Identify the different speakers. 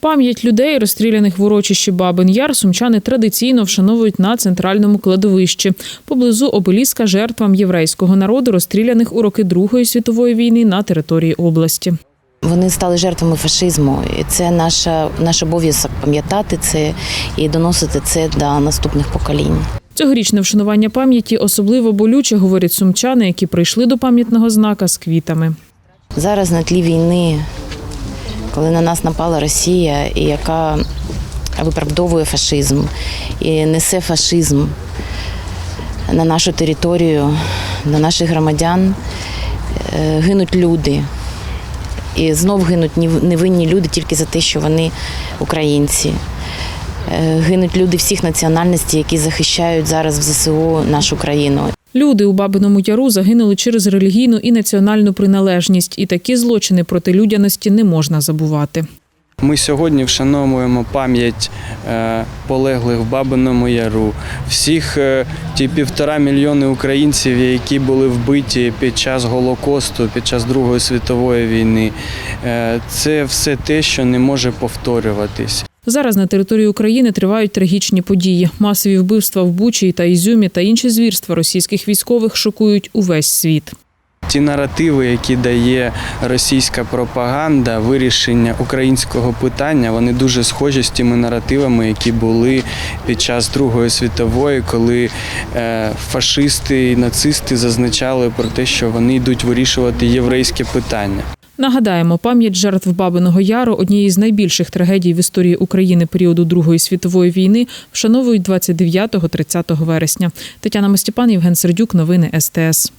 Speaker 1: Пам'ять людей, розстріляних в урочищі Бабин Яр, сумчани традиційно вшановують на центральному кладовищі поблизу обеліска жертвам єврейського народу, розстріляних у роки Другої світової війни на території області.
Speaker 2: Вони стали жертвами фашизму, і це наша наш обов'язок пам'ятати це і доносити це до наступних поколінь.
Speaker 1: Цьогорічне вшанування пам'яті особливо болюче, говорять сумчани, які прийшли до пам'ятного знака з квітами.
Speaker 2: Зараз на тлі війни, коли на нас напала Росія, яка виправдовує фашизм і несе фашизм на нашу територію, на наших громадян, е, гинуть люди. І знов гинуть невинні люди тільки за те, що вони українці. Е, Гинуть люди всіх національностей, які захищають зараз в ЗСУ нашу країну.
Speaker 1: Люди у Бабиному Яру загинули через релігійну і національну приналежність, і такі злочини проти людяності не можна забувати.
Speaker 3: Ми сьогодні вшановуємо пам'ять е, полеглих в Бабиному Яру, всіх е, ті півтора мільйони українців, які були вбиті під час Голокосту, під час Другої світової війни. Е, Це все те, що не може повторюватись.
Speaker 1: Зараз на території України тривають трагічні події. Масові вбивства в Бучі та Ізюмі та інші звірства російських військових шокують увесь світ.
Speaker 3: Ті наративи, які дає російська пропаганда, вирішення українського питання, вони дуже схожі з тими наративами, які були під час Другої світової, коли е, фашисти і нацисти зазначали про те, що вони йдуть вирішувати єврейське питання.
Speaker 1: Нагадаємо, пам'ять жертв Бабиного Яру однієї з найбільших трагедій в історії України періоду Другої світової війни вшановують 29-30 вересня. Тетяна Мостіпан, Євген Сердюк. Новини СТС.